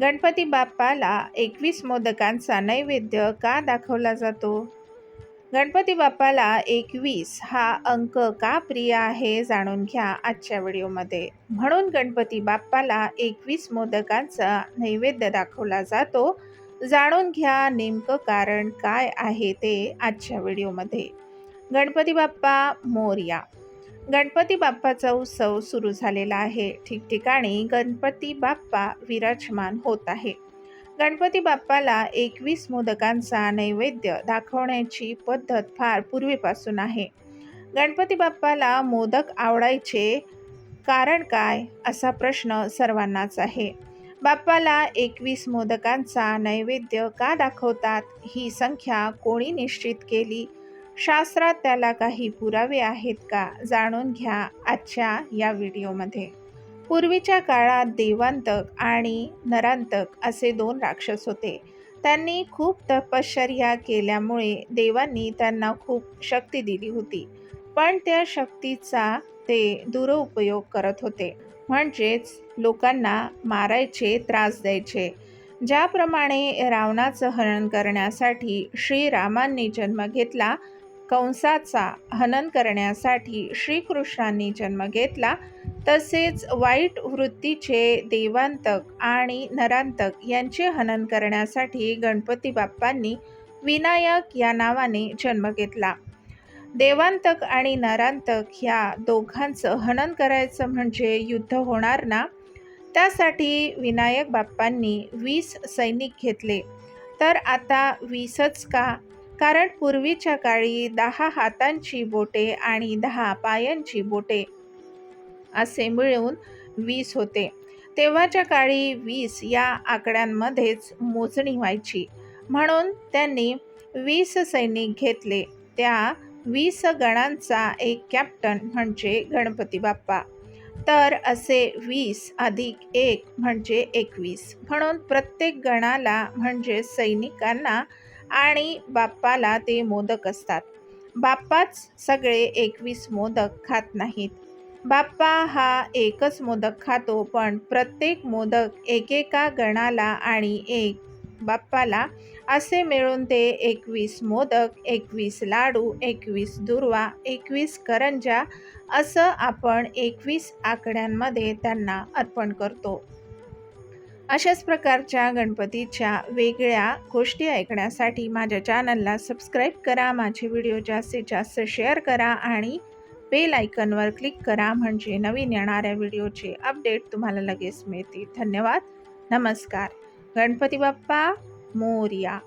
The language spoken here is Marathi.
गणपती बाप्पाला एकवीस मोदकांचा नैवेद्य का दाखवला जातो? गणपती बाप्पाला एकवीस हा अंक का प्रिय आहे जाणून घ्या आजच्या व्हिडिओमध्ये. म्हणून गणपती बाप्पाला एकवीस मोदकांचा नैवेद्य दाखवला जातो. जाणून घ्या नेमकं कारण काय आहे ते आजच्या व्हिडिओमध्ये. गणपती बाप्पा मोर्या. गणपती बाप्पाचा उत्सव सुरू झालेला आहे. ठिकठिकाणी गणपती बाप्पा विराजमान होत आहे. गणपती बाप्पाला एकवीस मोदकांचा नैवेद्य दाखवण्याची पद्धत फार पूर्वीपासून आहे. गणपती बाप्पाला मोदक आवडायचे कारण काय असा प्रश्न सर्वांनाच आहे. बाप्पाला एकवीस मोदकांचा नैवेद्य का दाखवतात? ही संख्या कोणी निश्चित केली? शास्त्रात त्याला काही पुरावे आहेत का जाणून घ्या आजच्या या व्हिडिओमध्ये. पूर्वीच्या काळात देवांतक आणि नरांतक असे दोन राक्षस होते. त्यांनी खूप तपश्चर्या केल्यामुळे देवांनी त्यांना खूप शक्ती दिली होती. पण त्या शक्तीचा ते दुरुपयोग करत होते. म्हणजेच लोकांना मारायचे त्रास द्यायचे. ज्याप्रमाणे रावणाचं हरण करण्यासाठी श्रीरामांनी जन्म घेतला कंसाचा हनन करण्यासाठी श्रीकृष्णांनी जन्म घेतला. तसेच वाईट वृत्तीचे देवांतक आणि नरांतक यांचे हनन करण्यासाठी गणपती बाप्पांनी विनायक या नावाने जन्म घेतला. देवांतक आणि नरांतक ह्या दोघांचं हनन करायचं म्हणजे युद्ध होणार ना? त्यासाठी विनायक बाप्पांनी वीस सैनिक घेतले. तर आता वीसच का? कारण पूर्वीच्या काळी दहा हातांची बोटे आणि दहा पायांची बोटे असे मिळून वीस होते. तेव्हाच्या काळी वीस या आकड्यांमध्येच मोजणी व्हायची. म्हणून त्यांनी वीस सैनिक घेतले. त्या वीस गणांचा एक कॅप्टन म्हणजे गणपती बाप्पा. तर असे वीस अधिक एक म्हणजे एकवीस. म्हणून प्रत्येक गणाला म्हणजे सैनिकांना आणि बाप्पाला ते मोदक असतात. बाप्पाच सगळे एकवीस मोदक खात नाहीत. बाप्पा हा एकच मोदक खातो पण प्रत्येक मोदक एकेका गणाला आणि एक बाप्पाला. असे मिळून ते एकवीस मोदक एकवीस लाडू एकवीस दुर्वा एकवीस करंजा असं आपण एकवीस आकड्यांमध्ये त्यांना अर्पण करतो. अशाच प्रकारच्या गणपतीच्या वेगळ्या गोष्टी ऐकण्यासाठी माझ्या चॅनलला सबस्क्राईब करा माझे व्हिडिओ जास्तीत जास्त शेअर करा आणि बेल आयकनवर क्लिक करा म्हणजे नवीन येणाऱ्या व्हिडिओचे अपडेट तुम्हाला लगेच मिळतील. धन्यवाद. नमस्कार. गणपती बाप्पा मोर्या.